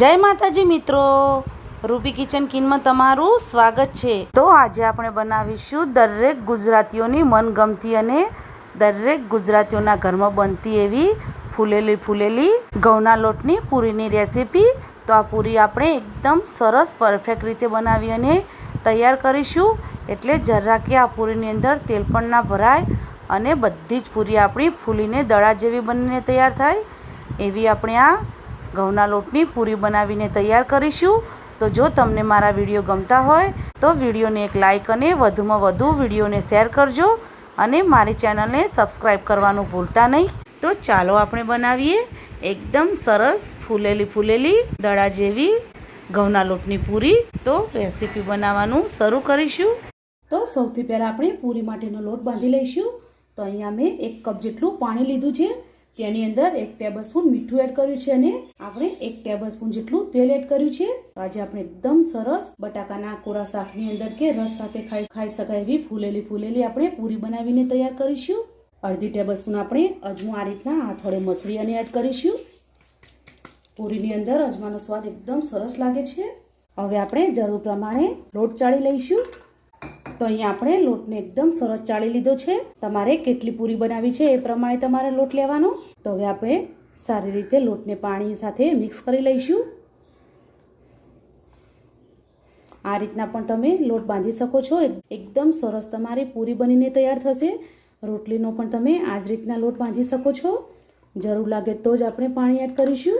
જય માતાજી મિત્રો. રૂબી કિચન કિનમાં તમારું સ્વાગત છે. તો આજે આપણે બનાવીશું દરેક ગુજરાતીઓની મનગમતી અને દરેક ગુજરાતીઓના ઘરમાં બનતી એવી ફૂલેલી ફૂલેલી ઘઉંના લોટની પૂરીની રેસીપી. તો આ પૂરી આપણે એકદમ સરસ પરફેક્ટ રીતે બનાવી અને તૈયાર કરીશું. એટલે જરા કે આ પૂરીની અંદર તેલ પણ ના ભરાય અને બધી જ પૂરી આપણી ફૂલીને દડા જેવી બનીને તૈયાર થાય. એવી આપણે આ ઘઉંના લોટની પૂરી બનાવીને તૈયાર કરીશું. તો જો તમને મારા વીડિયો ગમતા હોય, તો વિડીયોને એક લાઇક અને વધુમાં વધુ વિડીયોને શેર કરજો અને મારી ચેનલને સબસ્ક્રાઈબ કરવાનું ભૂલતા નહીં. તો ચાલો આપણે બનાવીએ એકદમ સરસ ફૂલેલી ફૂલેલી દડા જેવી ઘઉંના લોટની પૂરી. તો રેસીપી બનાવવાનું શરૂ કરીશું. તો સૌથી પહેલાં આપણે પૂરી માટેનો લોટ બાંધી લઈશું. તો અહીંયા મેં એક કપ જેટલું પાણી લીધું છે. તેની અંદર એક ટેબલ સ્પૂન મીઠું એડ કર્યું છે અને આપણે એક ટેબલ સ્પૂન જેટલું તેલ એડ કર્યું છે. આજે આપણે એકદમ સરસ બટાકાના કોરા શાકની અંદર કે રસ સાથે ખાઈ ખાઈ શકાય એવી ફૂલેલી ફૂલેલી આપણે પૂરી બનાવીને તૈયાર કરીશું. અડધી ટેબલ સ્પૂન આપણે અજમો આ રીતના હાથ વડે મસળી અને એડ કરીશું. પૂરીની અંદર અજમાનો સ્વાદ એકદમ સરસ લાગે છે. હવે આપણે જરૂર પ્રમાણે લોટ ચાળી લઈશું. તો અહીંયા આપણે લોટને એકદમ સરસ ચાળી લીધો છે. તમારે કેટલી પૂરી બનાવી છે એ પ્રમાણે તમારે લોટ લેવાનો. તો હવે આપણે સારી રીતે લોટને પાણી સાથે મિક્સ કરી લઈશું. આ રીતના પણ તમે લોટ બાંધી શકો છો. એકદમ સરસ તમારી પૂરી બનીને તૈયાર થશે. રોટલીનો પણ તમે આ જ રીતના લોટ બાંધી શકો છો. જરૂર લાગે તો જ આપણે પાણી એડ કરીશું.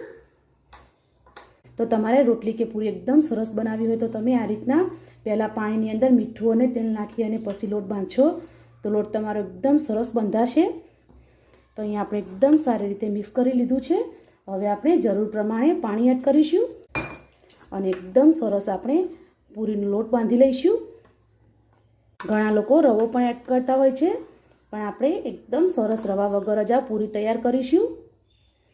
તો તમારે રોટલી કે પૂરી એકદમ સરસ બનાવી હોય તો તમે આ રીતના પહેલાં પાણીની અંદર મીઠું અને તેલ નાખી અને પછી લોટ બાંધશો. તો લોટ તમારો એકદમ સરસ બંધાશે. તો અહીંયા આપણે એકદમ સારી રીતે મિક્સ કરી લીધું છે. હવે આપણે જરૂર પ્રમાણે પાણી એડ કરીશું અને એકદમ સરસ આપણે પૂરીનો લોટ બાંધી લઈશું. ઘણા લોકો રવો પણ એડ કરતા હોય છે, પણ આપણે એકદમ સરસ રવા વગર જ આ પૂરી તૈયાર કરીશું.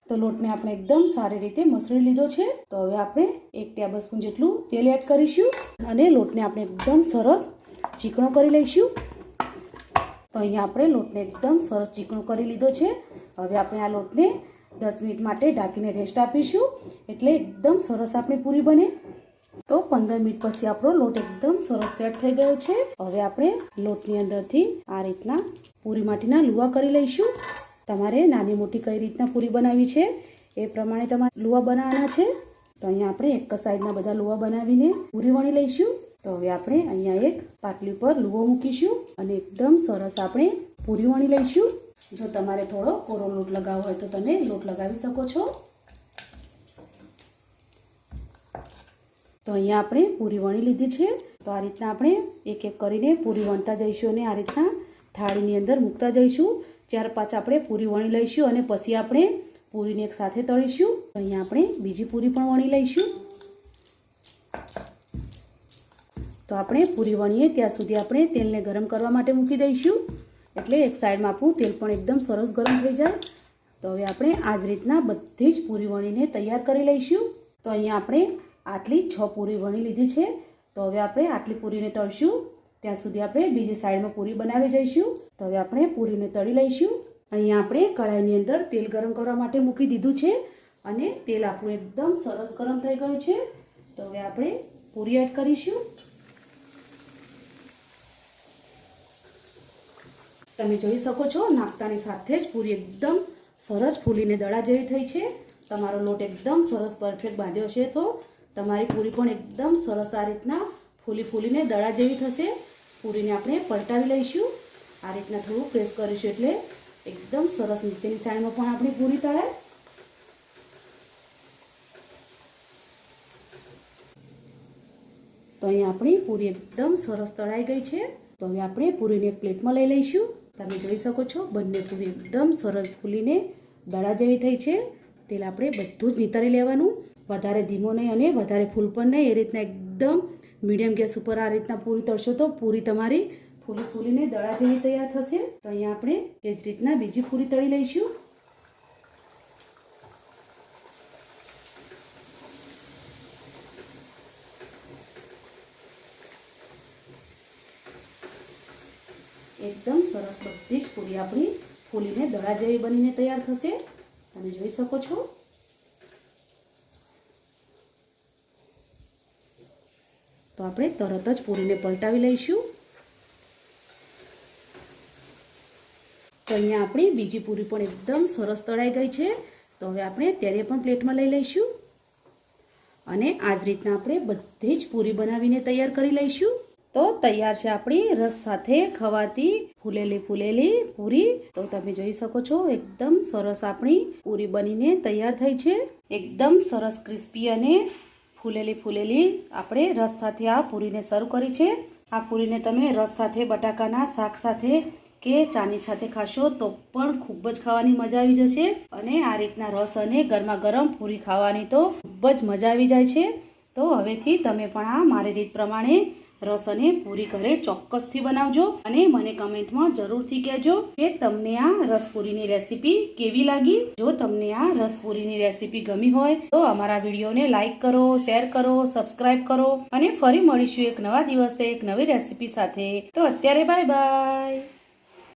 તો લોટને આપણે એકદમ સારી રીતે મસળી લીધો છે. તો હવે આપણે એક ટેબલ સ્પૂન જેટલું તેલ એડ કરીશું અને લોટને આપણે એકદમ સરસ ચીકણો કરી લઈશું. તો અહીંયા આપણે લોટને એકદમ સરસ ચીકણો કરી લીધો છે. હવે આપણે આ લોટને દસ મિનિટ માટે ઢાંકીને રેસ્ટ આપીશું. એટલે એકદમ સરસ આપણી પૂરી બને. તો પંદર મિનિટ પછી આપણો લોટ એકદમ સરસ સેટ થઈ ગયો છે. હવે આપણે લોટની અંદરથી આ રીતના પૂરી માટીના લુવા કરી લઈશું. તમારે નાની મોટી કઈ રીતના પૂરી બનાવી છે એ પ્રમાણે તમારે લુવા બનાવવાના છે. તો અહીંયા આપણે એક સાઈડના બધા લુવા બનાવીને પૂરી વણી લઈશું. તો હવે આપણે અહીંયા એક પાટલી પર લુવો મૂકીશું અને એકદમ સરસ આપણે પૂરી વણી લઈશું. જો તમારે થોડો કોરો લોટ લગાવવો હોય તો તમે લોટ લગાવી શકો છો. તો અહીંયા આપણે પૂરી વણી લીધી છે. તો આ રીતના આપણે એક એક કરીને પૂરી વણતા જઈશું અને આ રીતના થાળીની અંદર મૂકતા જઈશું. ત્યાર પાછા આપણે પૂરી વણી લઈશું અને પછી આપણે પૂરીને એક સાથે તળીશું. અહીંયા આપણે બીજી પૂરી પણ વણી લઈશું. તો આપણે પૂરી વણીએ, ત્યાં સુધી આપણે તેલને ગરમ કરવા માટે મૂકી દઈશું. એટલે એક સાઈડમાં આપણું તેલ પણ એકદમ સરસ ગરમ થઈ જાય. તો હવે આપણે આ જ રીતના બધી જ પૂરી વણીને તૈયાર કરી લઈશું. તો અહીંયા આપણે આટલી છ પૂરી વણી લીધી છે. તો હવે આપણે આટલી પૂરીને તળશું. ત્યાં સુધી આપણે બીજી સાઈડમાં પૂરી બનાવી જઈશું. તો હવે આપણે પૂરીને તળી લઈશું. અહીંયા આપણે કઢાઈની અંદર તેલ ગરમ કરવા માટે મૂકી દીધું છે અને તેલ આપણું એકદમ સરસ ગરમ થઈ ગયું છે. તો હવે આપણે પૂરી એડ કરીશું. તમે જોઈ શકો છો, નાખતાની સાથે જ પૂરી એકદમ સરસ ફૂલીને દડા જેવી થઈ છે. તમારો લોટ એકદમ સરસ પરફેક્ટ બાંધ્યો છે તો તમારી પૂરી પણ એકદમ સરસ આ રીતના ફૂલી ફૂલીને દડા જેવી થશે. પૂરીને આપણે પલટાવી લઈશું. આ રીતના થોડું પ્રેસ કરીશું એટલે એકદમ સરસ નીચેની સાઈડમાં પણ આપણી પૂરી તળાય. તો અહીંયા આપણી પૂરી એકદમ સરસ તળાઈ ગઈ છે. તો હવે આપણે પૂરીને એક પ્લેટમાં લઈ લઈશું. તમે જોઈ શકો છો, બંને પૂરી એકદમ સરસ ફૂલીને દડા જેવી થઈ છે. તેલ આપણે બધું જ નિતારી લેવાનું. વધારે ધીમો નહીં અને વધારે ફૂલ પણ નહીં. એ રીતના એકદમ મીડિયમ ગેસ ઉપર આ રીતના પૂરી તળશો તો પૂરી તમારી ફૂલી ફૂલીને દડા જેવી તૈયાર થશે. તો અહીંયા આપણે એ જ રીતના બીજી પૂરી તળી લઈશું. એકદમ સરસ બધી જ પૂરી આપણી ફૂલીને દડા જેવી બનીને તૈયાર થશે. તમે જોઈ શકો છો. તો આપણે તરત જ પૂરીને પલટાવી લઈશું. તો અહીંયા આપણી બીજી પૂરી પણ એકદમ સરસ તળાઈ ગઈ છે. તો હવે આપણે તેને પણ પ્લેટમાં લઈ લઈશું. અને આ જ રીતના આપણે બધી જ પૂરી બનાવીને તૈયાર કરી લઈશું. તો તૈયાર છે આપણી રસ સાથે ખવાતી ફૂલેલી ફૂલેલી પૂરી. તો તમે જોઈ શકો છો, એકદમ સરસ આપણી પૂરી બનીને તૈયાર થઈ છે. એકદમ સરસ ક્રિસ્પી અને ફૂલેલી ફૂલેલી આપણે રસ સાથે આ પૂરીને સર્વ કરી છે. આ પૂરીને તમે રસ સાથે, બટાકાના શાક સાથે કે ચાની સાથે ખાશો તો પણ ખૂબ જ ખાવાની મજા આવી જશે. અને આ રીતના રસ અને ગરમા ગરમ પૂરી ખાવાની તો ખૂબ જ મજા આવી જાય છે. તો હવેથી તમે પણ આ મારી રીત પ્રમાણે રસ અને પૂરી ઘરે ચોક્કસથી બનાવજો અને મને કમેન્ટમાં જરૂરથી કહેજો કે તમને આ રસપુરીની રેસીપી કેવી લાગી? જો તમને આ રસપુરીની રેસીપી ગમી હોય, તો અમારા વિડીયોને લાઇક કરો, શેર કરો, સબસ્ક્રાઇબ કરો અને ફરી મળીશું એક નવા દિવસે એક નવી રેસીપી સાથે. તો અત્યારે બાય બાય.